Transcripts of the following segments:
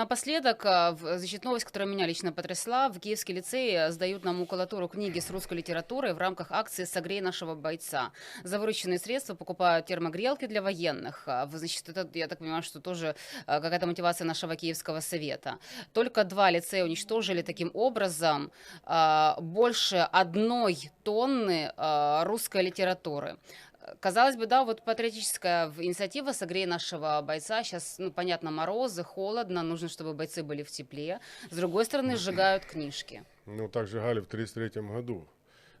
напоследок, а, в- значит, новость, которая меня лично потрясла. В Киевский лицей а, сдают на макулатуру книги с русской литературой в рамках акции «Согрей нашего бойца». За вырученные средства покупают термогрелки для военных. А, в- Значит, это, я так понимаю, что тоже а, какая-то мотивация нашего Киевского совета. Только два лицея уничтожили таким образом а, больше одной тонны а, русской литературы. Казалось бы, да, вот патриотическая в- инициатива «Согрей нашего бойца». Сейчас, ну, понятно, морозы, холодно, нужно, чтобы бойцы были в тепле. С другой стороны, сжигают книжки. Ну, так сжигали в 1933 году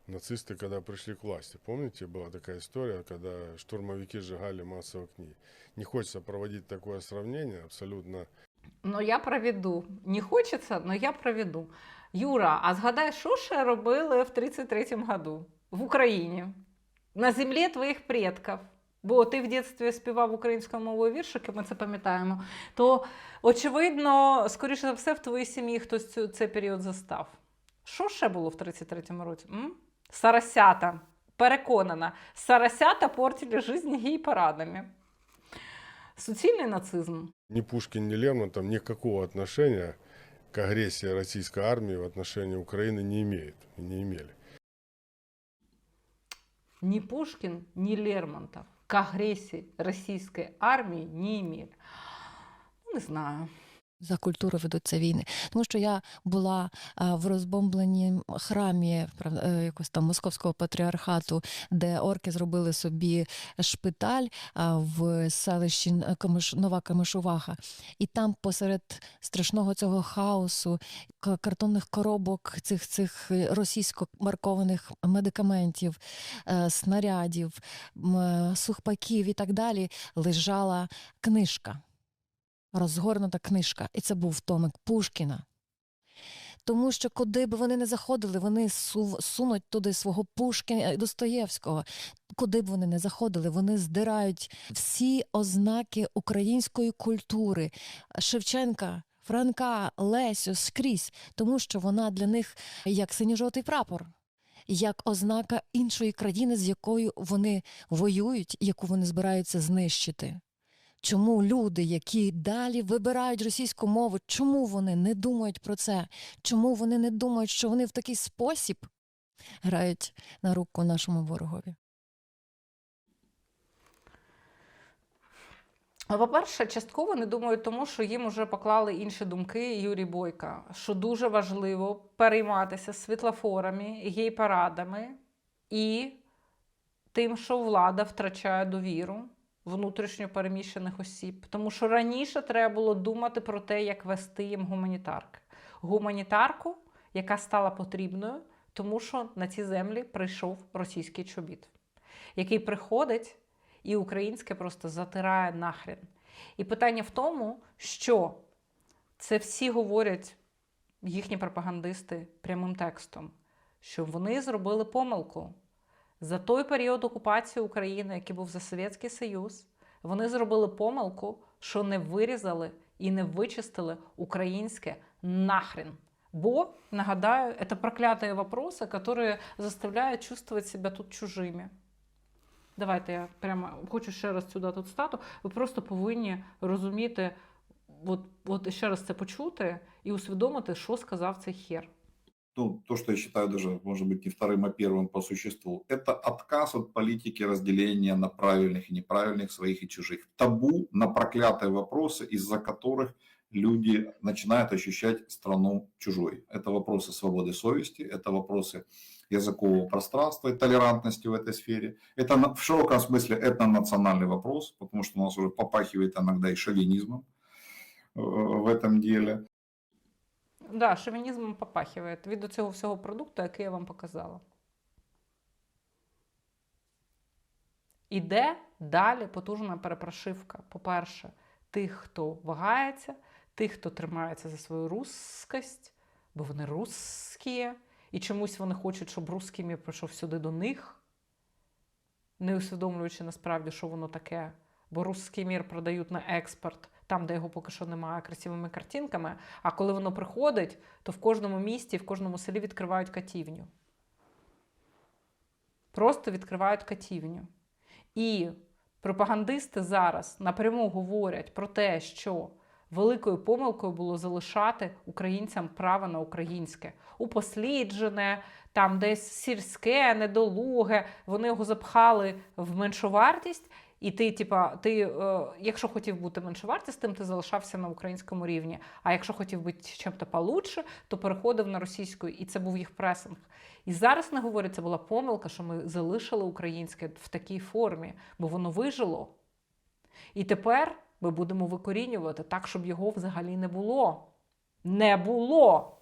нацисты, когда пришли к власти. Помните, была такая история, когда штурмовики сжигали массово книги. Не хочется проводить такое сравнение, абсолютно Ну, я проведу. Не хочеться, але я проведу. Юра, а згадай, що ще робили в 33-му году в Україні? На землі твоїх предків. Бо ти в дитинстві співав українською мовою віршики, ми це пам'ятаємо. То, очевидно, скоріше за все, в твоїй сім'ї хтось цю, цей період застав. Що ще було в 33-му році? М? Сарасята. Переконана, сарасята портили жизнь гей-парадами. Суцільний нацизм. ни Пушкин, ни Лермонтов никакого отношения к агрессии российской армии в отношении Украины не имеют и не имели. Ни Пушкин, ни Лермонтов к агрессии российской армии не имели. Ну, не знаю. За культуру ведуться війни. Тому що я була в розбомбленій храмі е, якось там московського патріархату, де орки зробили собі шпиталь в селищі Нова Камишуваха. І там посеред страшного цього хаосу, картонних коробок, цих цих е, російсько маркованих медикаментів, е, снарядів, е, сухпаків і так далі, лежала книжка розгорнута книжка, і це був томик Пушкіна. Тому що куди б вони не заходили, вони су- сунуть туди свого Пушкіна і Достоєвського. Куди б вони не заходили, вони здирають всі ознаки української культури Шевченка, Франка, Лесю скрізь, тому що вона для них як синьо-жовтий прапор. Як ознака іншої країни, з якою вони воюють, яку вони збираються знищити. Чому люди, які далі вибирають російську мову, чому вони не думають про це? Чому вони не думають, що вони в такий спосіб грають на руку нашому ворогові? По-перше, частково не думаю, тому що їм вже поклали інші думки Юрій Бойка, що дуже важливо перейматися світлофорами, гей-парадами і тим, що влада втрачає довіру внутрішньо переміщених осіб. Тому що раніше треба було думати про те, як вести їм гуманітарки. Гуманітарку, яка стала потрібною, тому що на ці землі прийшов російський чобіт, який приходить і українське просто затирає нахрен. І питання в тому, що це всі говорять їхні пропагандисти прямим текстом, що вони зробили помилку. За той період окупації України, який був за Совєтський Союз, вони зробили помилку, що не вирізали і не вичистили українське нахрен. Бо, нагадаю, це проклятые вопросы, которые заставляють чувствовать себя тут чужими. Давайте я прямо хочу ще раз цю дату стату. Ви просто повинні розуміти, от, от ще раз це почути і усвідомити, що сказав цей хер. Ну, то, что я считаю даже, может быть, не вторым, а первым по существу, это отказ от политики разделения на правильных и неправильных, своих и чужих. Табу на проклятые вопросы, из-за которых люди начинают ощущать страну чужой. Это вопросы свободы совести, это вопросы языкового пространства и толерантности в этой сфере. Это в широком смысле этнонациональный вопрос, потому что у нас уже попахивает иногда и шовинизмом э, в этом деле. Да, шовінізмом попахиває від цього всього продукту, який я вам показала. Іде далі потужна перепрошивка. По-перше, тих, хто вагається, тих, хто тримається за свою русскость, бо вони русські, і чомусь вони хочуть, щоб русський мір прийшов сюди до них, не усвідомлюючи насправді, що воно таке. Бо русський мір продають на експорт, там, де його поки що немає, красивими картинками. А коли воно приходить, то в кожному місті, в кожному селі відкривають катівню. Просто відкривають катівню. І пропагандисти зараз напряму говорять про те, що великою помилкою було залишати українцям право на українське. Упосліджене, там десь сільське, недолуге. Вони його запхали в меншовартість. І ти, типа, ти, е, якщо хотів бути меншовартістим, ти залишався на українському рівні. А якщо хотів бути чим-то получше, то переходив на російську, і це був їх пресинг. І зараз не говорять, це була помилка, що ми залишили українське в такій формі, бо воно вижило. І тепер ми будемо викорінювати так, щоб його взагалі не було. Не було.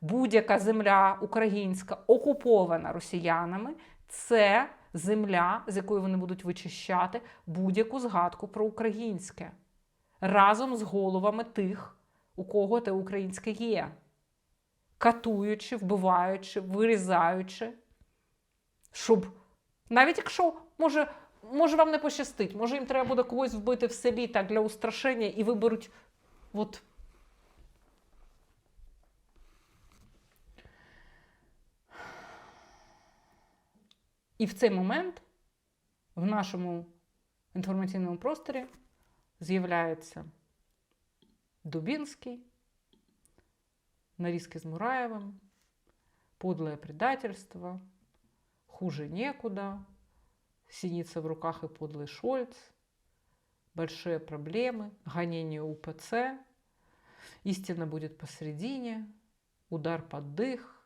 Будь-яка земля українська окупована росіянами, це земля, з якої вони будуть вичищати будь-яку згадку про українське разом з головами тих, у кого те українське є, катуючи, вбиваючи, вирізаючи, щоб навіть якщо може. Може, вам не пощастить, може їм треба буде когось вбити в селі так для устрашення і виберуть от І в цей момент в нашому інформаційному просторі з'являється Дубінський, нарізки з Мураєвим, подлое предательство, хуже некуда, синица в руках и подлый Шольц, большие проблемы, гонение УПЦ, истина будет посередине, удар под дых,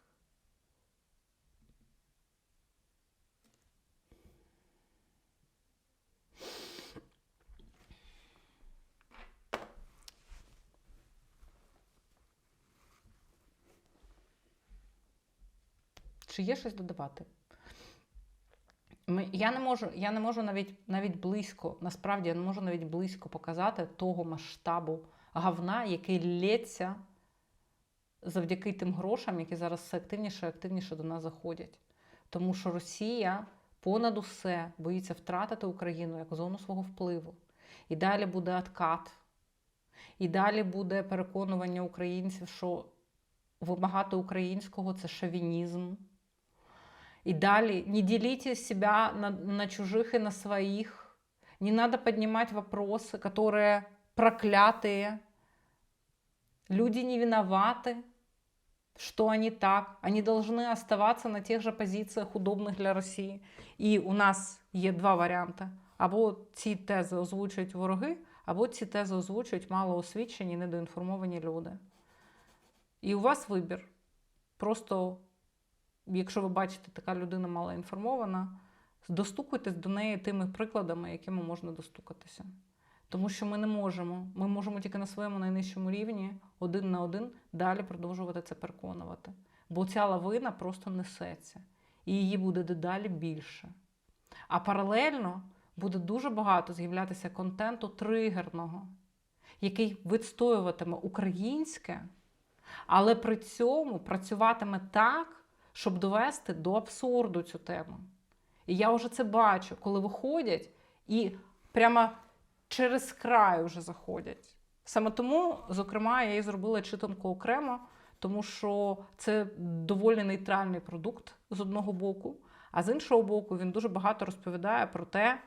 Чи є щось додавати? Я, не можу, я не можу навіть, навіть близько, насправді я не можу навіть близько показати того масштабу говна, який лється завдяки тим грошам, які зараз все активніше і активніше до нас заходять. Тому що Росія понад усе боїться втратити Україну як зону свого впливу. І далі буде откат. І далі буде переконування українців, що вимагати українського це шовінізм. И далее, не делите себя на, на чужих и на своих. Не надо поднимать вопросы, которые проклятые. Люди не виноваты, что они так. Они должны оставаться на тех же позициях, удобных для Росії. І у нас є два варіанти. Або ці тези озвучують вороги, або ці тези озвучують малоосвічені, недоінформовані люди. І у вас вибір. Просто якщо ви бачите, така людина малоінформована, достукуйтесь до неї тими прикладами, якими можна достукатися. Тому що ми не можемо. Ми можемо тільки на своєму найнижчому рівні один на один далі продовжувати це переконувати. Бо ця лавина просто несеться, і її буде дедалі більше. А паралельно буде дуже багато з'являтися контенту тригерного, який відстоюватиме українське, але при цьому працюватиме так щоб довести до абсурду цю тему. І я вже це бачу, коли виходять і прямо через край вже заходять. Саме тому, зокрема, я і зробила читанку окремо, тому що це доволі нейтральний продукт з одного боку, а з іншого боку, він дуже багато розповідає про те,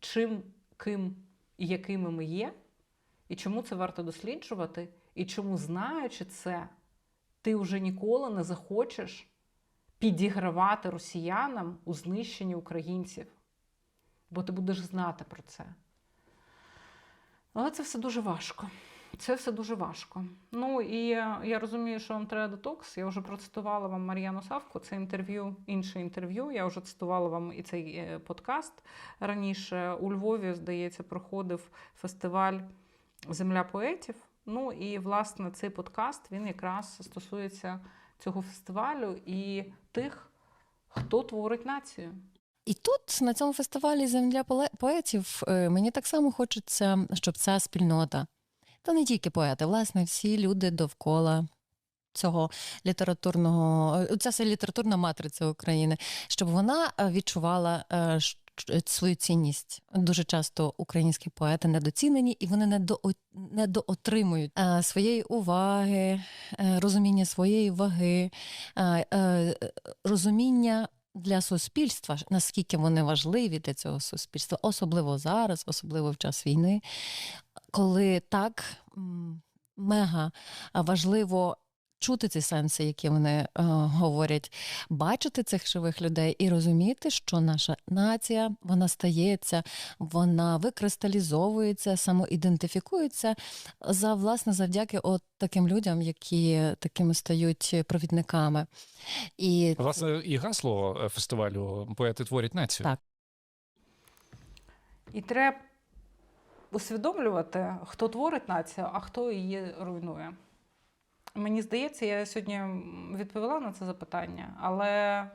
чим, ким і якими ми є, і чому це варто досліджувати, і чому, знаючи це, ти вже ніколи не захочеш підігравати росіянам у знищенні українців, бо ти будеш знати про це. Але це все дуже важко. Це все дуже важко. Ну і я розумію, що вам треба детокс. Я вже процитувала вам Мар'яну Савку. Це інтерв'ю, інше інтерв'ю. Я вже цитувала вам і цей е, подкаст раніше. У Львові, здається, проходив фестиваль Земля поетів. Ну і власне цей подкаст він якраз стосується цього фестивалю і тих, хто творить націю. І тут на цьому фестивалі Земля поетів е, мені так само хочеться, щоб ця спільнота, та не тільки поети, власне, всі люди довкола цього літературного, е, ця літературна матриця України, щоб вона е, відчувала свою цінність. Дуже часто українські поети недоцінені, і вони недо, недоотримують е, своєї уваги, е, розуміння своєї ваги, е, розуміння. Для суспільства наскільки вони важливі для цього суспільства, особливо зараз, особливо в час війни, коли так мега важливо чути ці сенси, які вони е, говорять, бачити цих живих людей і розуміти, що наша нація вона стається, вона викристалізовується, самоідентифікується за власне завдяки от таким людям, які такими стають провідниками. І Власне, і гасло е, фестивалю поети творять націю. Так. І треба усвідомлювати, хто творить націю, а хто її руйнує. Мені здається, я сьогодні відповіла на це запитання, але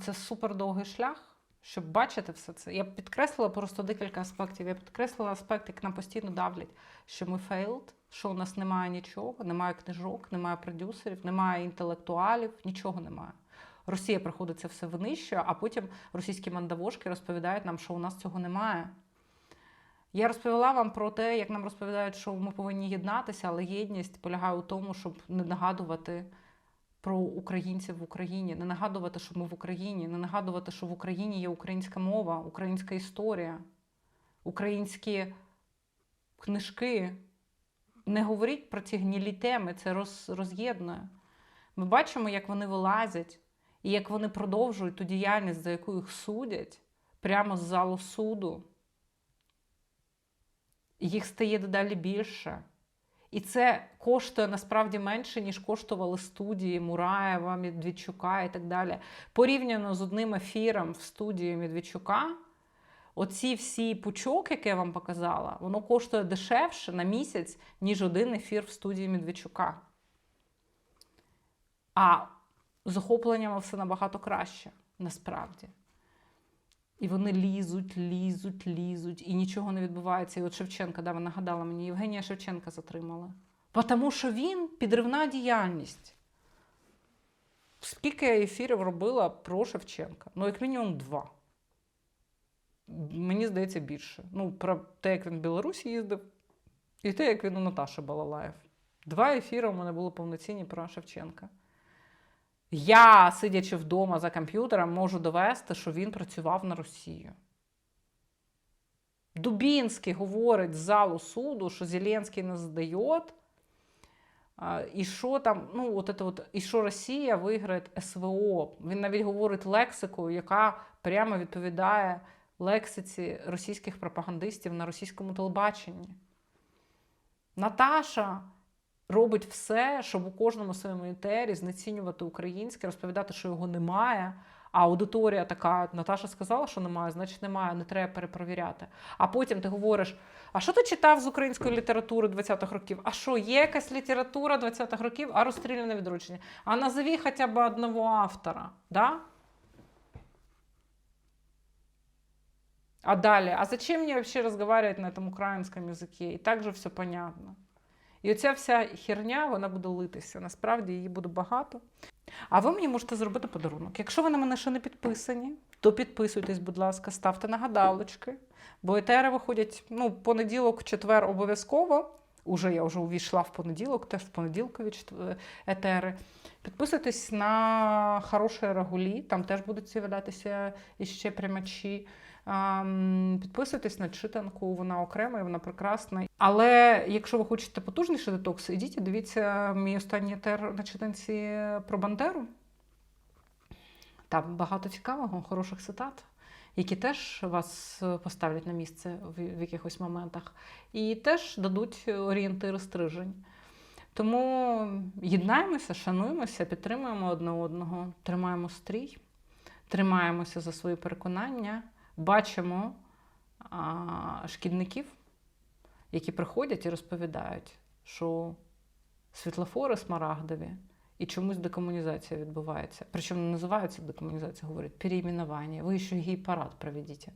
це супер довгий шлях, щоб бачити все це. Я підкреслила просто декілька аспектів. Я підкреслила аспект, як нам постійно давлять, що ми failed, що у нас немає нічого, немає книжок, немає продюсерів, немає інтелектуалів, нічого немає. Росія приходить це все винищує, а потім російські мандавошки розповідають нам, що у нас цього немає. Я розповіла вам про те, як нам розповідають, що ми повинні єднатися, але єдність полягає у тому, щоб не нагадувати про українців в Україні, не нагадувати, що ми в Україні, не нагадувати, що в Україні є українська мова, українська історія, українські книжки. Не говоріть про ці гнілі теми, це роз, роз'єднує. Ми бачимо, як вони вилазять, і як вони продовжують ту діяльність, за яку їх судять, прямо з залу суду. Їх стає дедалі більше. І це коштує насправді менше, ніж коштували студії Мураєва, Медведчука і так далі. Порівняно з одним ефіром в студії Медведчука, оці всі пучок, які я вам показала, воно коштує дешевше на місяць, ніж один ефір в студії Медведчука. А з охопленнями все набагато краще, насправді. І вони лізуть, лізуть, лізуть, і нічого не відбувається. І от Шевченка, да, ви нагадала мені, Євгенія Шевченка затримали. Тому що він підривна діяльність. Скільки я ефірів робила про Шевченка? Ну, як мінімум, два. Мені здається, більше. Ну, про те, як він в Білорусі їздив, і те, як він у Наташі Балалаєв. Два ефіри у мене були повноцінні про Шевченка. Я, сидячи вдома за комп'ютером, можу довести, що він працював на Росію. Дубінський говорить з залу суду, що Зеленський не здає. І що там, ну, от це от, і що Росія виграє СВО. Він навіть говорить лексикою, яка прямо відповідає лексиці російських пропагандистів на російському телебаченні. Наташа робить все, щоб у кожному своєму етері знецінювати українське, розповідати, що його немає. А аудиторія така: Наташа сказала, що немає, значить немає, не треба перепровіряти. А потім ти говориш: а що ти читав з української літератури 20-х років? А що, є якась література 20-х років, а розстріляне відручення? А назови хоча б одного автора. Да? А далее, а зачем мне вообще разговаривать на этом украинском? І так же все понятно. І оця вся херня, вона буде литися. Насправді її буде багато. А ви мені можете зробити подарунок. Якщо ви на мене ще не підписані, то підписуйтесь, будь ласка, ставте нагадалочки. Бо етери виходять ну, понеділок, четвер обов'язково. Уже я вже увійшла в понеділок, теж в понеділкові етери. Підписуйтесь на хороше регулі, там теж будуть з'являтися іще прямачі. Підписуйтесь на читанку, вона окрема вона прекрасна. Але якщо ви хочете потужніший детокс, ідіть і дивіться мій останній етер на читанці про Бандеру. Там багато цікавого, хороших цитат, які теж вас е, поставлять на місце в, якихось моментах, і теж дадуть орієнтири стрижень. Тому єднаємося, шануємося, підтримуємо одне одного, тримаємо стрій, тримаємося за свої переконання, бачимо а, шкідників, які приходять і розповідають, що світлофори смарагдові і чомусь декомунізація відбувається. Причому не називається декомунізація, говорять переіменування. Ви ще гей-парад проведіть.